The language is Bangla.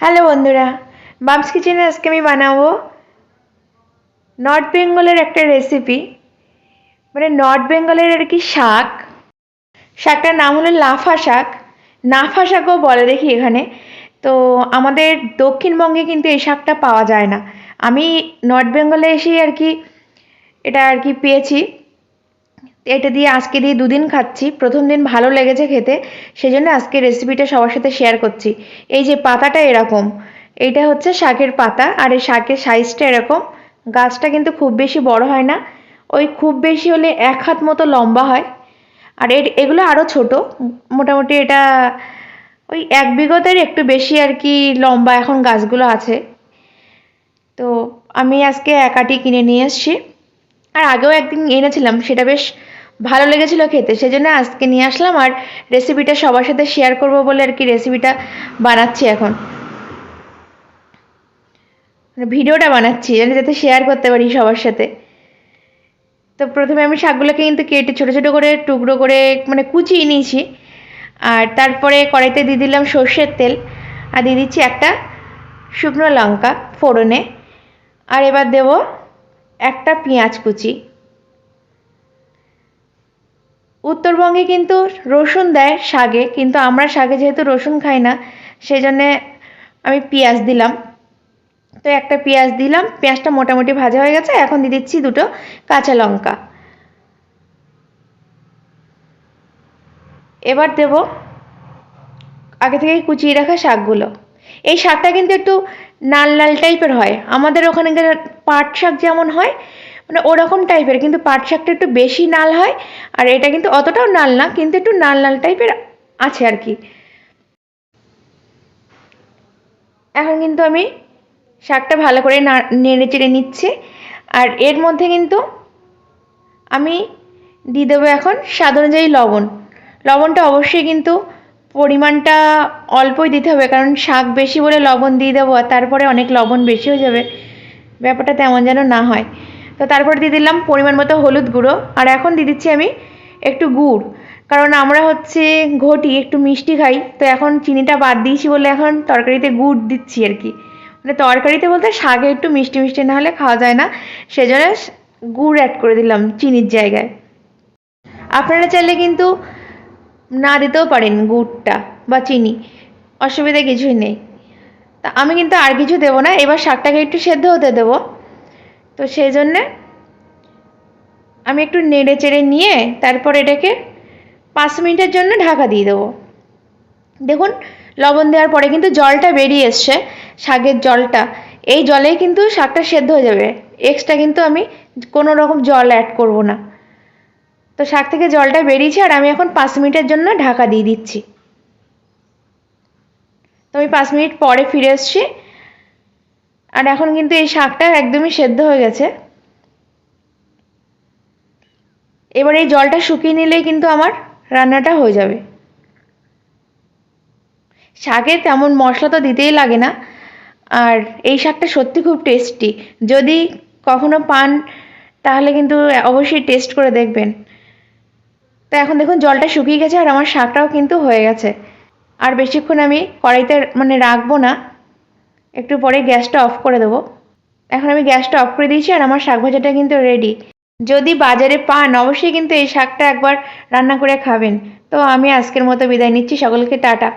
হ্যালো বন্ধুরা। বামস কিচেনে আজকে আমি বানাবো নর্থ বেঙ্গলের একটা রেসিপি মানে নর্থ বেঙ্গলের আর কি শাক। শাকটার নাম হলো লাফা শাক। নাফা শাকও বলে দেখি এখানে। তো আমাদের দক্ষিণবঙ্গে কিন্তু এই শাকটা পাওয়া যায় না। আমি নর্থ বেঙ্গলে এসেই আর কি এটা আর কি পেয়েছি। এটা দিয়ে আজকে দিয়ে দুদিন খাচ্ছি। প্রথম দিন ভালো লেগেছে খেতে সেই জন্য আজকে রেসিপিটা সবার সাথে শেয়ার করছি। এই যে পাতাটা এরকম, এইটা হচ্ছে শাকের পাতা, আর এই শাকের সাইজটা এরকম। গাছটা কিন্তু খুব বেশি বড় হয় না, ওই খুব বেশি হলে এক হাত মতো লম্বা হয়। আর এর, এগুলো আরও ছোট, মোটামুটি এটা ওই এক বিঘতের একটু বেশি আর কি লম্বা এখন গাছগুলো আছে। তো আমি আজকে একাটি কিনে নিয়ে এসেছি। আর আগেও একদিন এনেছিলাম, সেটা বেশ ভালো লেগেছিলো খেতে, সেজন্য আজকে নিয়ে আসলাম আর রেসিপিটা সবার সাথে শেয়ার করব বলে আর কি রেসিপিটা বানাচ্ছি এখন। মানে ভিডিওটা বানাচ্ছি জানি যাতে শেয়ার করতে পারি সবার সাথে। তো প্রথমে আমি শাকগুলোকে কিন্তু কেটে ছোটো ছোটো করে, টুকরো করে মানে কুচিয়ে নিয়েছি। আর তারপরে কড়াইতে দিয়ে দিলাম সর্ষের তেল। আর দিয়ে দিচ্ছি একটা শুকনো লঙ্কা ফোড়নে। আর এবার দেব একটা পেঁয়াজ কুচি। উত্তরবঙ্গে কিন্তু রসুন দেয় শাকে কিন্তু আমরা শাকে যেহেতু রসুন খাই না সেই জন্যে আমি পেঁয়াজ দিলাম। তো একটা পেঁয়াজ দিলাম, পেঁয়াজটা মোটামুটি ভাজা হয়ে গেছে, এখন দিয়ে দিচ্ছি দুটো কাঁচা লঙ্কা। এবার দেব আগে থেকে কুচিয়ে রাখা শাকগুলো। এই শাকটা কিন্তু একটু নাল লাল টাইপের হয়। আমাদের ওখানকার পাট শাক যেমন হয় মানে ওরকম টাইপের কিন্তু পাট শাকটা একটু বেশি নাল হয়, আর এটা কিন্তু অতটাও নাল না, কিন্তু একটু নাল নাল টাইপের আছে আর কি। এখন কিন্তু আমি শাকটা ভালো করে নেড়ে চেড়ে নিচ্ছি, আর এর মধ্যে কিন্তু আমি দিয়ে দেবো এখন স্বাদ অনুযায়ী লবণ। লবণটা অবশ্যই কিন্তু পরিমাণটা অল্পই দিতে হবে, কারণ শাক বেশি বলে লবণ দিয়ে দেবো তারপরে অনেক লবণ বেশি হয়ে যাবে। ব্যাপারটা তেমন যেন না হয়। তো তারপর দিয়ে দিলাম পরিমাণ মতো হলুদ গুঁড়ো। আর এখন দিয়ে দিচ্ছি আমি একটু গুড়। কারণ আমরা হচ্ছে ঘটি, একটু মিষ্টি খাই, তো এখন চিনিটা বাদ দিয়েছি বলে এখন তরকারিতে গুড় দিচ্ছি আর কি। মানে তরকারিতে বলতে শাকে একটু মিষ্টি মিষ্টি না হলে খাওয়া যায় না। সেজন্য গুড় অ্যাড করে দিলাম চিনির জায়গায়। আপনারা চাইলে কিন্তু না দিতেও পারেন গুড়টা বা চিনি। অসুবিধা কিছুই নেই। তা আমি কিন্তু আর কিছু দেবো না। এবার শাকটাকে একটু সেদ্ধ হতে দেবো। তো সেই জন্যে আমি একটু নেড়ে চেড়ে নিয়ে তারপর এটাকে পাঁচ মিনিটের জন্য ঢাকা দিয়ে দেবো। দেখুন, লবণ দেওয়ার পরে কিন্তু জলটা বেরিয়ে এসছে, শাকের জলটা। এই জলেই কিন্তু শাকটা সেদ্ধ হয়ে যাবে। এক্সট্রা কিন্তু আমি কোনো রকম জল অ্যাড করব না। তো শাক থেকে জলটা বেরিয়েছে আর আমি এখন পাঁচ মিনিটের জন্য ঢাকা দিয়ে দিচ্ছি। তো আমি পাঁচ মিনিট পরে ফিরে এসছি। আর এখন কিন্তু এই শাকটা একদমই সেদ্ধ হয়ে গেছে। এবার এই জলটা শুকিয়ে নিলেই কিন্তু আমার রান্নাটা হয়ে যাবে। শাকে তেমন মশলা তো দিতেই লাগে না। আর এই শাকটা সত্যি খুব টেস্টি যদি কখনো পান, তাহলে কিন্তু অবশ্যই টেস্ট করে দেখবেন। তো এখন দেখুন, জলটা শুকিয়ে গেছে আর আমার শাকটাও কিন্তু হয়ে গেছে। আর বেশিক্ষণ আমি কড়াইতে মানে রাখব না। একটু পরে গ্যাসটা অফ করে দেবো। এখন আমি গ্যাসটা অফ করে দিয়েছি আর আমার শাক ভাজাটা কিন্তু রেডি যদি বাজারে পান, অবশ্যই কিন্তু এই শাকটা একবার রান্না করে খাবেন। তো আমি আজকের মতো বিদায় নিচ্ছি। সকলকে টাটা।